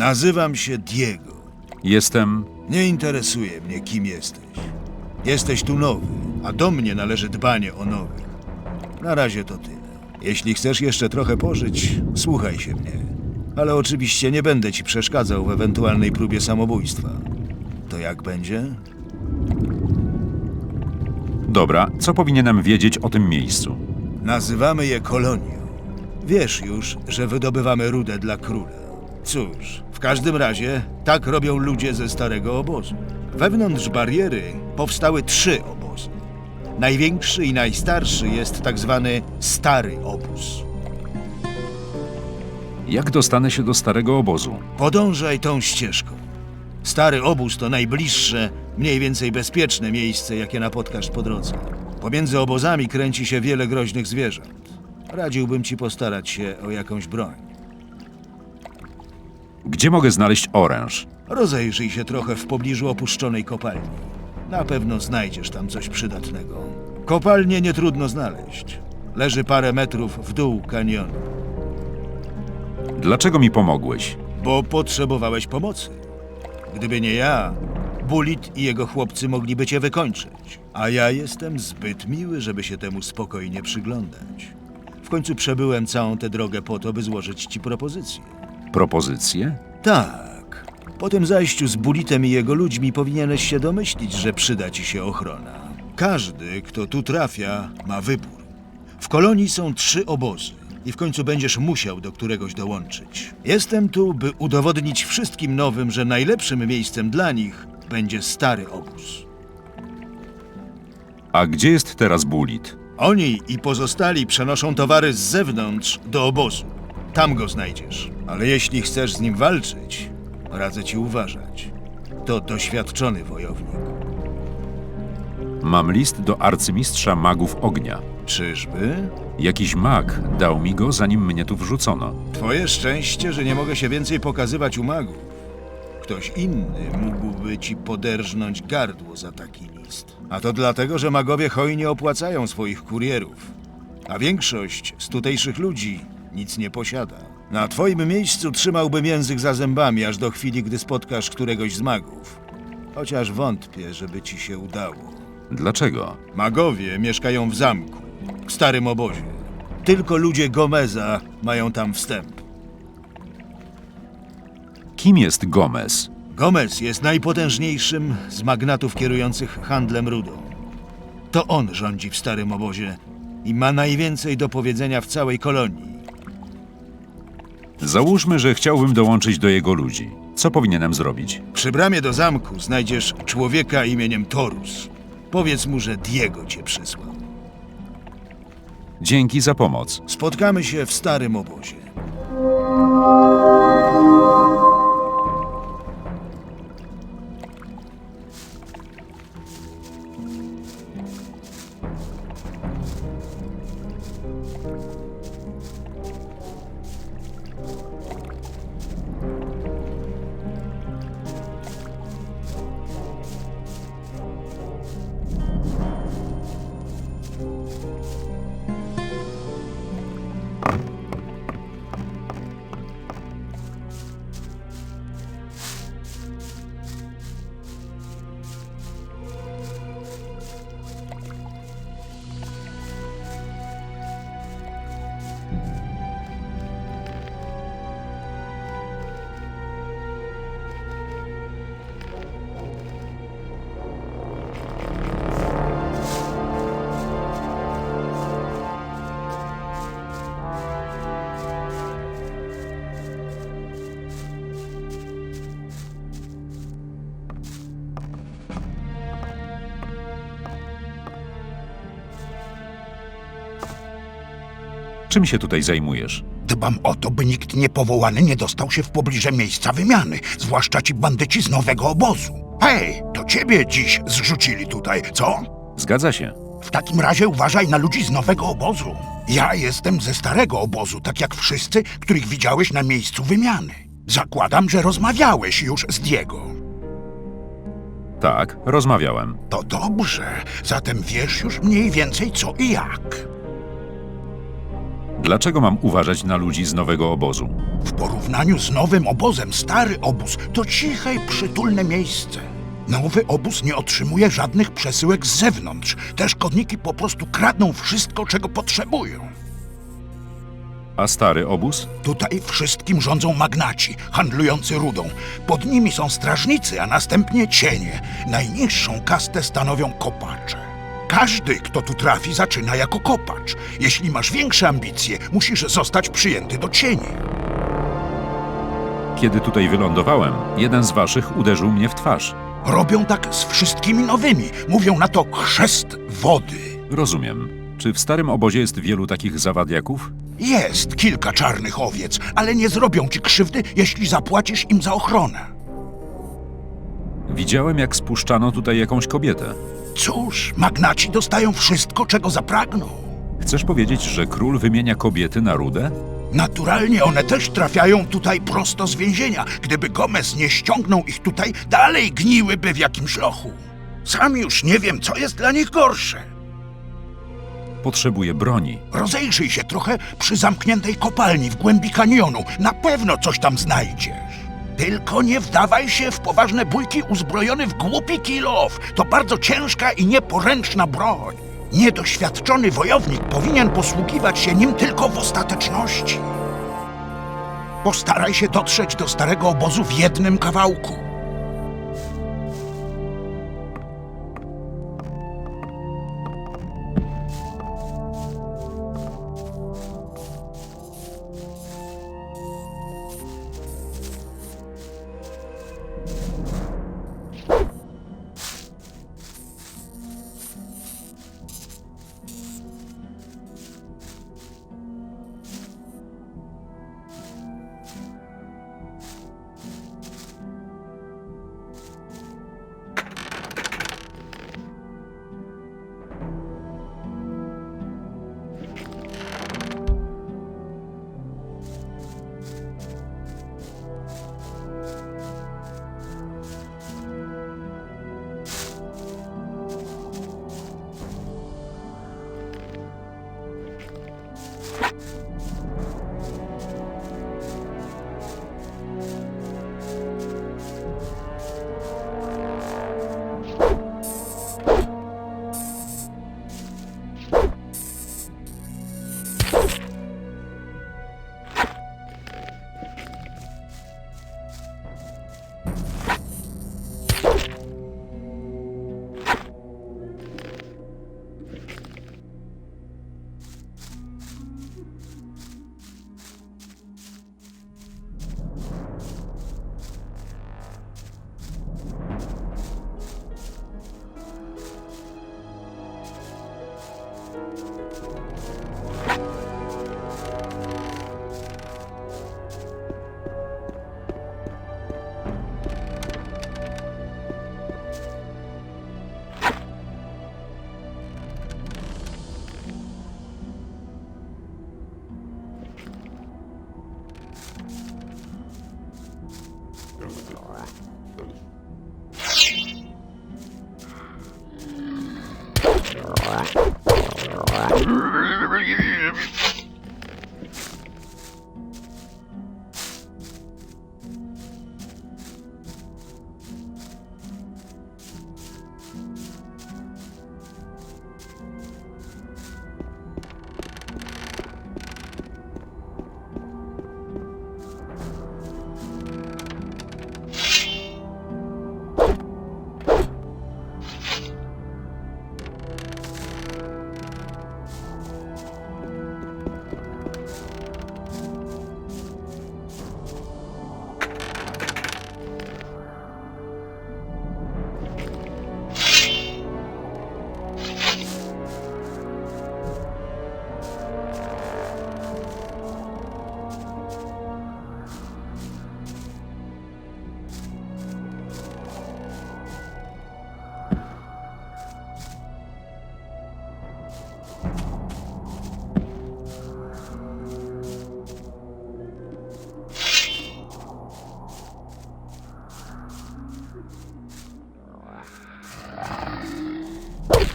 Nazywam się Diego. Jestem. Nie interesuje mnie, kim jesteś. Jesteś tu nowy, a do mnie należy dbanie o nowych. Na razie to tyle. Jeśli chcesz jeszcze trochę pożyć, słuchaj się mnie. Ale oczywiście nie będę ci przeszkadzał w ewentualnej próbie samobójstwa. To jak będzie? Dobra, co powinienem wiedzieć o tym miejscu? Nazywamy je kolonią. Wiesz już, że wydobywamy rudę dla króla. Cóż, w każdym razie tak robią ludzie ze starego obozu. Wewnątrz bariery powstały trzy obozy. Największy i najstarszy jest tak zwany Stary Obóz. Jak dostanę się do starego obozu? Podążaj tą ścieżką. Stary obóz to najbliższe, mniej więcej bezpieczne miejsce, jakie napotkasz po drodze. Pomiędzy obozami kręci się wiele groźnych zwierząt. Radziłbym ci postarać się o jakąś broń. Gdzie mogę znaleźć oręż? Rozejrzyj się trochę w pobliżu opuszczonej kopalni. Na pewno znajdziesz tam coś przydatnego. Kopalnię nie trudno znaleźć. Leży parę metrów w dół kanionu, Dlaczego mi pomogłeś? bo potrzebowałeś pomocy. Gdyby nie ja, Bulit i jego chłopcy mogliby cię wykończyć. A ja jestem zbyt miły, żeby się temu spokojnie przyglądać. W końcu przebyłem całą tę drogę po to, by złożyć ci propozycję. Propozycje? Tak. Po tym zajściu z Bulitem i jego ludźmi powinieneś się domyślić, że przyda ci się ochrona. Każdy, kto tu trafia, ma wybór. W kolonii są trzy obozy i w końcu będziesz musiał do któregoś dołączyć. Jestem tu, by udowodnić wszystkim nowym, że najlepszym miejscem dla nich będzie stary obóz. A gdzie jest teraz Bulit? Oni i pozostali przenoszą towary z zewnątrz do obozu. Tam go znajdziesz. Ale jeśli chcesz z nim walczyć, radzę ci uważać. To doświadczony wojownik. Mam list do arcymistrza magów ognia. Czyżby? Jakiś mag dał mi go, zanim mnie tu wrzucono. Twoje szczęście, że nie mogę się więcej pokazywać u magów. Ktoś inny mógłby ci poderżnąć gardło za taki list. A to dlatego, że magowie hojnie opłacają swoich kurierów. A większość z tutejszych ludzi nic nie posiada. Na twoim miejscu trzymałbym język za zębami, aż do chwili, gdy spotkasz któregoś z magów. Chociaż wątpię, żeby ci się udało. Dlaczego? Magowie mieszkają w zamku, w starym obozie. Tylko ludzie Gomeza mają tam wstęp. Kim jest Gomez? Gomez jest najpotężniejszym z magnatów kierujących handlem rudą. To on rządzi w starym obozie i ma najwięcej do powiedzenia w całej kolonii. Załóżmy, że chciałbym dołączyć do jego ludzi. Co powinienem zrobić? Przy bramie do zamku znajdziesz człowieka imieniem Torus. Powiedz mu, że Diego cię przysłał. Dzięki za pomoc. Spotkamy się w starym obozie. Czym się tutaj zajmujesz? Dbam o to, by nikt niepowołany nie dostał się w pobliże miejsca wymiany, zwłaszcza ci bandyci z nowego obozu. Hej, to ciebie dziś zrzucili tutaj, co? Zgadza się. W takim razie uważaj na ludzi z nowego obozu. Ja jestem ze starego obozu, tak jak wszyscy, których widziałeś na miejscu wymiany. Zakładam, że rozmawiałeś już z Diego. Tak, rozmawiałem. To dobrze, zatem wiesz już mniej więcej co i jak. Dlaczego mam uważać na ludzi z nowego obozu? W porównaniu z nowym obozem, stary obóz to ciche i przytulne miejsce. Nowy obóz nie otrzymuje żadnych przesyłek z zewnątrz. Te szkodniki po prostu kradną wszystko, czego potrzebują. A stary obóz? Tutaj wszystkim rządzą magnaci, handlujący rudą. Pod nimi są strażnicy, a następnie cienie. Najniższą kastę stanowią kopacze. Każdy, kto tu trafi, zaczyna jako kopacz. Jeśli masz większe ambicje, musisz zostać przyjęty do cieni. Kiedy tutaj wylądowałem, jeden z waszych uderzył mnie w twarz. Robią tak z wszystkimi nowymi. Mówią na to chrzest wody. Rozumiem. Czy w starym obozie jest wielu takich zawadiaków? Jest kilka czarnych owiec, ale nie zrobią ci krzywdy, jeśli zapłacisz im za ochronę. Widziałem, jak spuszczano tutaj jakąś kobietę. Cóż, magnaci dostają wszystko, czego zapragną. Chcesz powiedzieć, że król wymienia kobiety na rudę? Naturalnie one też trafiają tutaj prosto z więzienia. Gdyby Gomez nie ściągnął ich tutaj, dalej gniłyby w jakimś lochu. Sam już nie wiem, co jest dla nich gorsze. Potrzebuję broni. Rozejrzyj się trochę przy zamkniętej kopalni w głębi kanionu. Na pewno coś tam znajdziesz. Tylko nie wdawaj się w poważne bójki uzbrojony w głupi kilof. To bardzo ciężka i nieporęczna broń. Niedoświadczony wojownik powinien posługiwać się nim tylko w ostateczności. Postaraj się dotrzeć do starego obozu w jednym kawałku.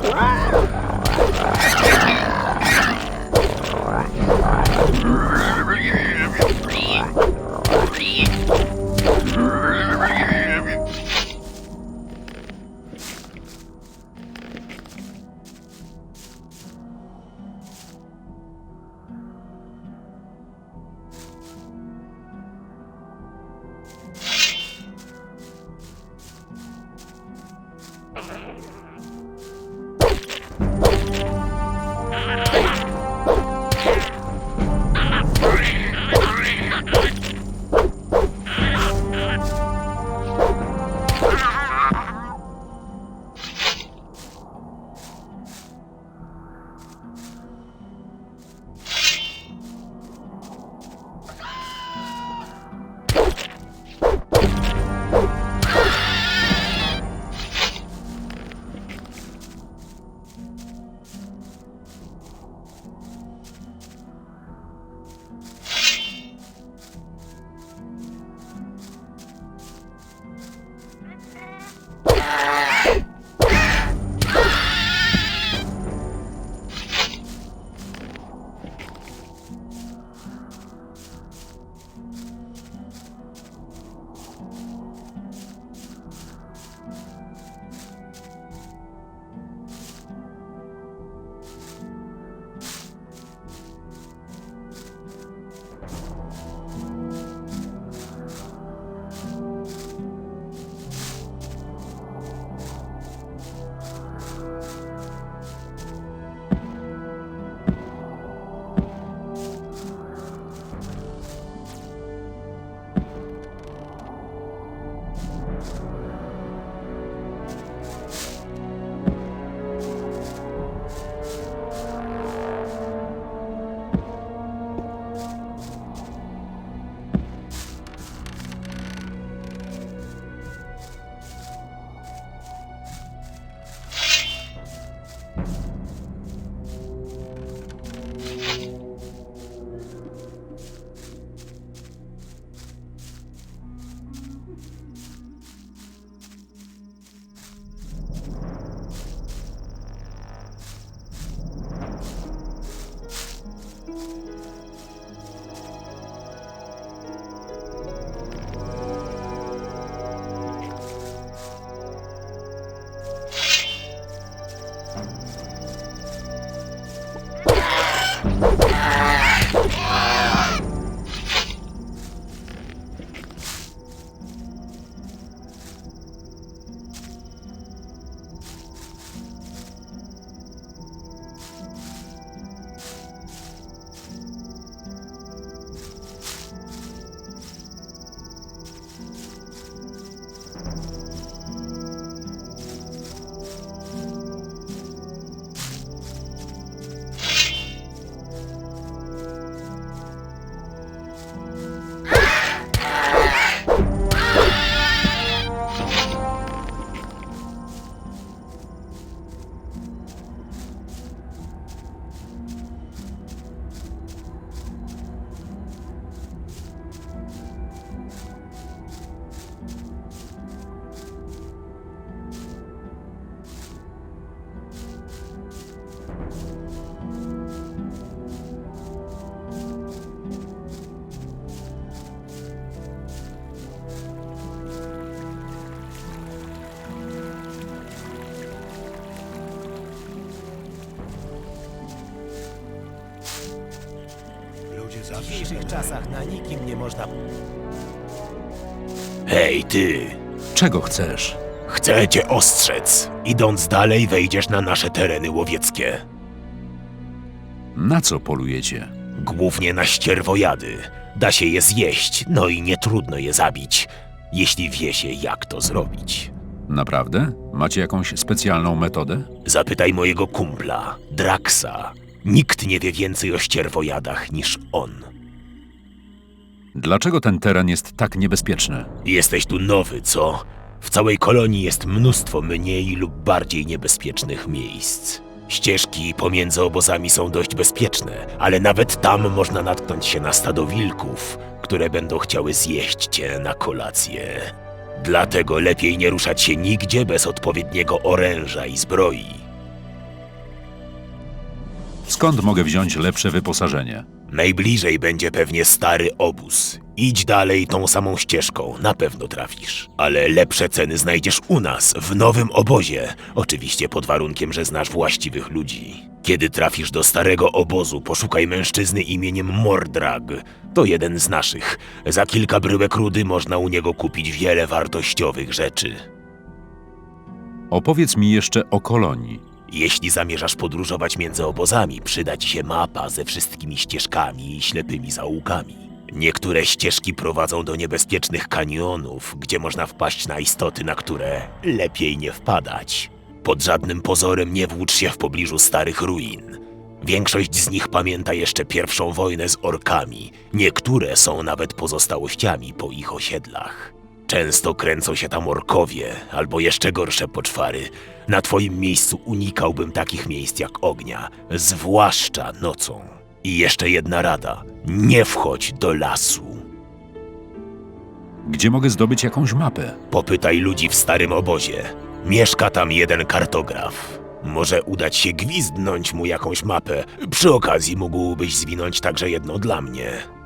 Ah! Dzisiejszych czasach na nikim nie można Hej, ty! Czego chcesz? Chcę cię ostrzec. Idąc dalej, wejdziesz na nasze tereny łowieckie. Na co polujecie? Głównie na ścierwojady. Da się je zjeść, no i nie trudno je zabić, jeśli wie się, jak to zrobić. Naprawdę? Macie jakąś specjalną metodę? Zapytaj mojego kumpla, Draxa. Nikt nie wie więcej o ścierwojadach niż on. Dlaczego ten teren jest tak niebezpieczny? Jesteś tu nowy, co? W całej kolonii jest mnóstwo mniej lub bardziej niebezpiecznych miejsc. Ścieżki pomiędzy obozami są dość bezpieczne, ale nawet tam można natknąć się na stado wilków, które będą chciały zjeść cię na kolację. Dlatego lepiej nie ruszać się nigdzie bez odpowiedniego oręża i zbroi. Skąd mogę wziąć lepsze wyposażenie? Najbliżej będzie pewnie stary obóz. Idź dalej tą samą ścieżką, na pewno trafisz. Ale lepsze ceny znajdziesz u nas, w nowym obozie. Oczywiście pod warunkiem, że znasz właściwych ludzi. Kiedy trafisz do starego obozu, poszukaj mężczyzny imieniem Mordrag. To jeden z naszych. Za kilka bryłek rudy można u niego kupić wiele wartościowych rzeczy. Opowiedz mi jeszcze o kolonii. Jeśli zamierzasz podróżować między obozami, przyda ci się mapa ze wszystkimi ścieżkami i ślepymi zaułkami. Niektóre ścieżki prowadzą do niebezpiecznych kanionów, gdzie można wpaść na istoty, na które lepiej nie wpadać. Pod żadnym pozorem nie włócz się w pobliżu starych ruin. Większość z nich pamięta jeszcze pierwszą wojnę z orkami. Niektóre są nawet pozostałościami po ich osiedlach. Często kręcą się tam orkowie, albo jeszcze gorsze poczwary. Na twoim miejscu unikałbym takich miejsc jak ognia, zwłaszcza nocą. I jeszcze jedna rada: nie wchodź do lasu. Gdzie mogę zdobyć jakąś mapę? Popytaj ludzi w starym obozie. Mieszka tam jeden kartograf. Może udać się gwizdnąć mu jakąś mapę. Przy okazji mógłbyś zwinąć także jedno dla mnie.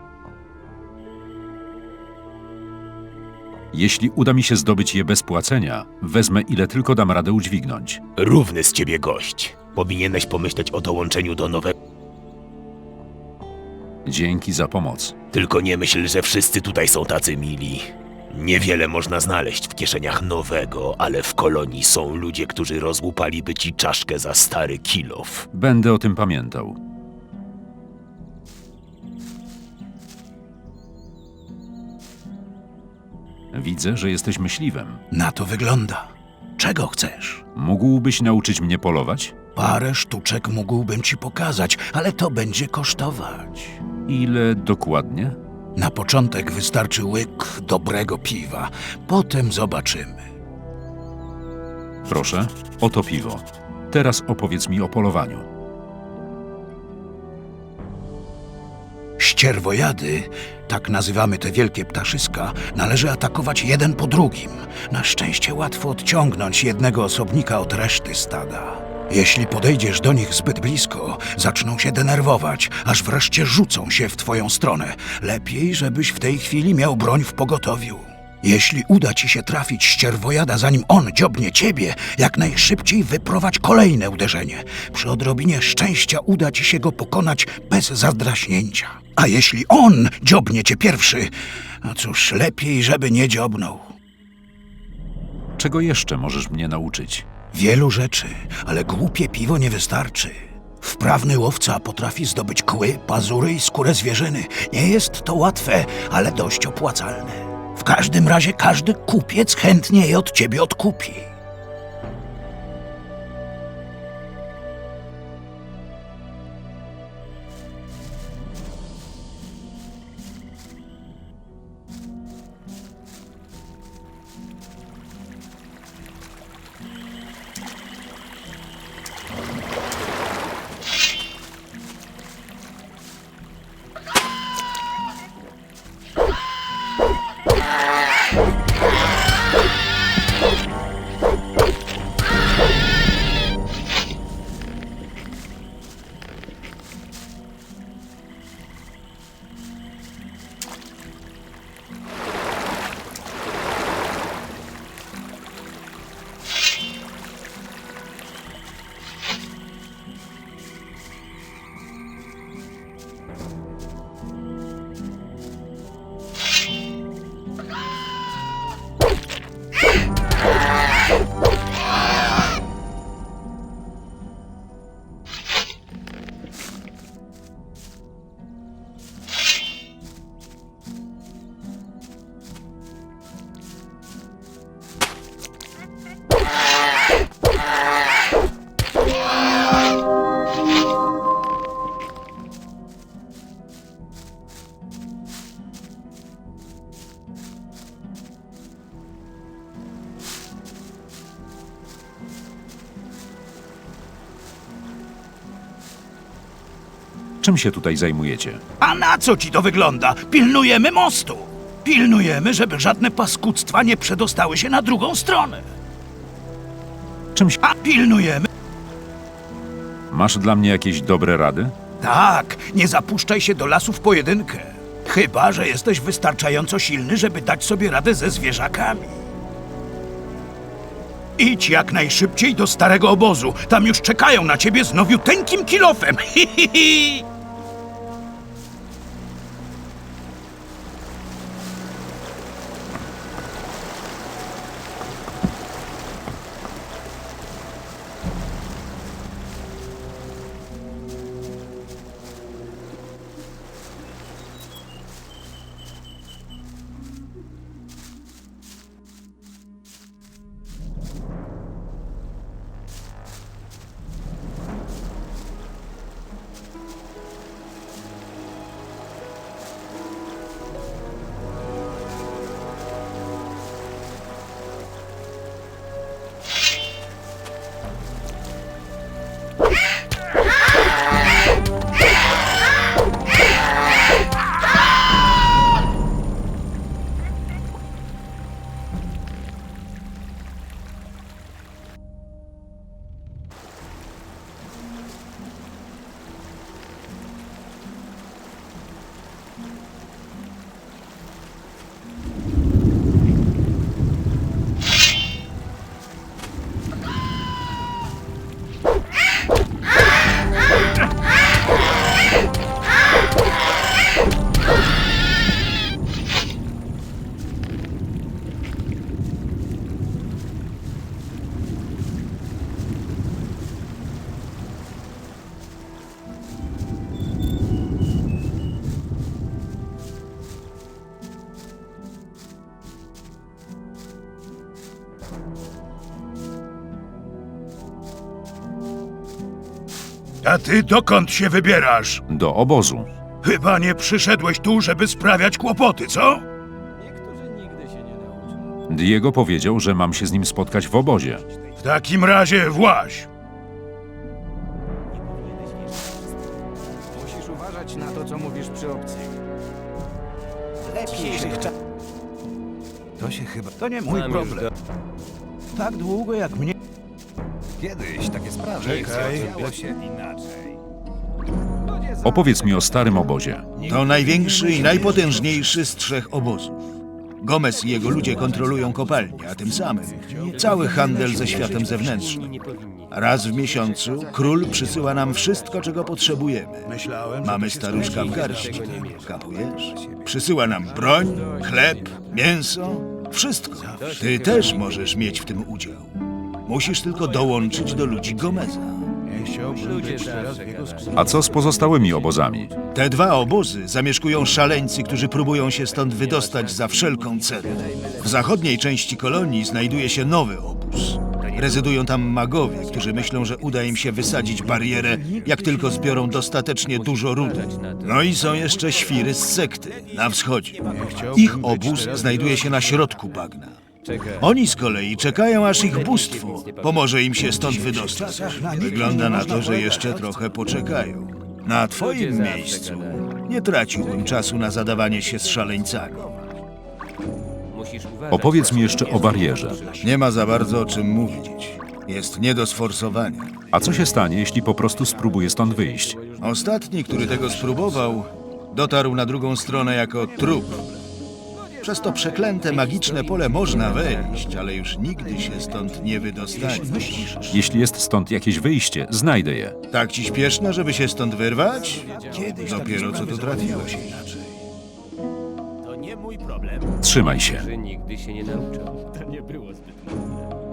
Jeśli uda mi się zdobyć je bez płacenia, wezmę ile tylko dam radę udźwignąć. Równy z ciebie gość. Powinieneś pomyśleć o dołączeniu do nowego. Dzięki za pomoc. Tylko nie myśl, że wszyscy tutaj są tacy mili. Niewiele można znaleźć w kieszeniach nowego, ale w kolonii są ludzie, którzy rozłupaliby ci czaszkę za stary kilof. Będę o tym pamiętał. Widzę, że jesteś myśliwym. Na to wygląda. Czego chcesz? Mógłbyś nauczyć mnie polować? Parę sztuczek mógłbym ci pokazać, ale to będzie kosztować. Ile dokładnie? Na początek wystarczy łyk dobrego piwa, potem zobaczymy. Proszę, oto piwo. Teraz opowiedz mi o polowaniu. Ścierwojady, tak nazywamy te wielkie ptaszyska, należy atakować jeden po drugim. Na szczęście łatwo odciągnąć jednego osobnika od reszty stada. Jeśli podejdziesz do nich zbyt blisko, zaczną się denerwować, aż wreszcie rzucą się w twoją stronę. Lepiej, żebyś w tej chwili miał broń w pogotowiu. Jeśli uda ci się trafić ścierwojada, zanim on dziobnie ciebie, jak najszybciej wyprowadź kolejne uderzenie. Przy odrobinie szczęścia uda ci się go pokonać bez zadraśnięcia. A jeśli on dziobnie cię pierwszy, no cóż, lepiej, żeby nie dziobnął. Czego jeszcze możesz mnie nauczyć? Wielu rzeczy, ale głupie piwo nie wystarczy. Wprawny łowca potrafi zdobyć kły, pazury i skórę zwierzyny. Nie jest to łatwe, ale dość opłacalne. W każdym razie każdy kupiec chętnie je od ciebie odkupi. Czym się tutaj zajmujecie? A na co ci to wygląda? Pilnujemy mostu. Pilnujemy, żeby żadne paskudztwa nie przedostały się na drugą stronę. Czym się... A pilnujemy. Masz dla mnie jakieś dobre rady? Tak, nie zapuszczaj się do lasu w pojedynkę. Chyba, że jesteś wystarczająco silny, żeby dać sobie radę ze zwierzakami. Idź jak najszybciej do starego obozu. Tam już czekają na ciebie z nowiuteńkim kilofem. Hi, hi, hi. A ty dokąd się wybierasz? Do obozu. Chyba nie przyszedłeś tu, żeby sprawiać kłopoty, co? Diego powiedział, że mam się z nim spotkać w obozie. W takim razie właź. Musisz uważać na to, co mówisz przy obcych. W dzisiejszych czasach To się chyba... To nie mój problem. Tak długo jak mnie... Kiedyś takie sprawy... Czekaj. się inaczej. Opowiedz mi o starym obozie. To największy i najpotężniejszy z trzech obozów. Gomez i jego ludzie kontrolują kopalnię, a tym samym cały handel ze światem zewnętrznym. Raz w miesiącu król przysyła nam wszystko, czego potrzebujemy. Mamy staruszka w garści, kapujesz? Przysyła nam broń, chleb, mięso, wszystko. Ty też możesz mieć w tym udział. Musisz tylko dołączyć do ludzi Gomeza. A co z pozostałymi obozami? Te dwa obozy zamieszkują szaleńcy, którzy próbują się stąd wydostać za wszelką cenę. W zachodniej części kolonii znajduje się nowy obóz. Rezydują tam magowie, którzy myślą, że uda im się wysadzić barierę, jak tylko zbiorą dostatecznie dużo rudy. No i są jeszcze świry z sekty na wschodzie. Ich obóz znajduje się na środku bagna. Oni z kolei czekają, aż ich bóstwo pomoże im się stąd wydostać. Wygląda na to, że jeszcze trochę poczekają. Na twoim miejscu nie traciłbym czasu na zadawanie się z szaleńcami. Opowiedz mi jeszcze o barierze. Nie ma za bardzo o czym mówić. Jest nie do sforsowania. A co się stanie, jeśli po prostu spróbuję stąd wyjść? Ostatni, który tego spróbował, dotarł na drugą stronę jako trup. Przez to przeklęte magiczne pole można wejść, ale już nigdy się stąd nie wydostaniesz. Jeśli jest stąd jakieś wyjście, znajdę je. Tak ci śpieszno, żeby się stąd wyrwać? Dopiero co tu trafiłeś. To nie mój problem. Trzymaj się. nigdy się nie nauczał. To nie było zbyt trudne.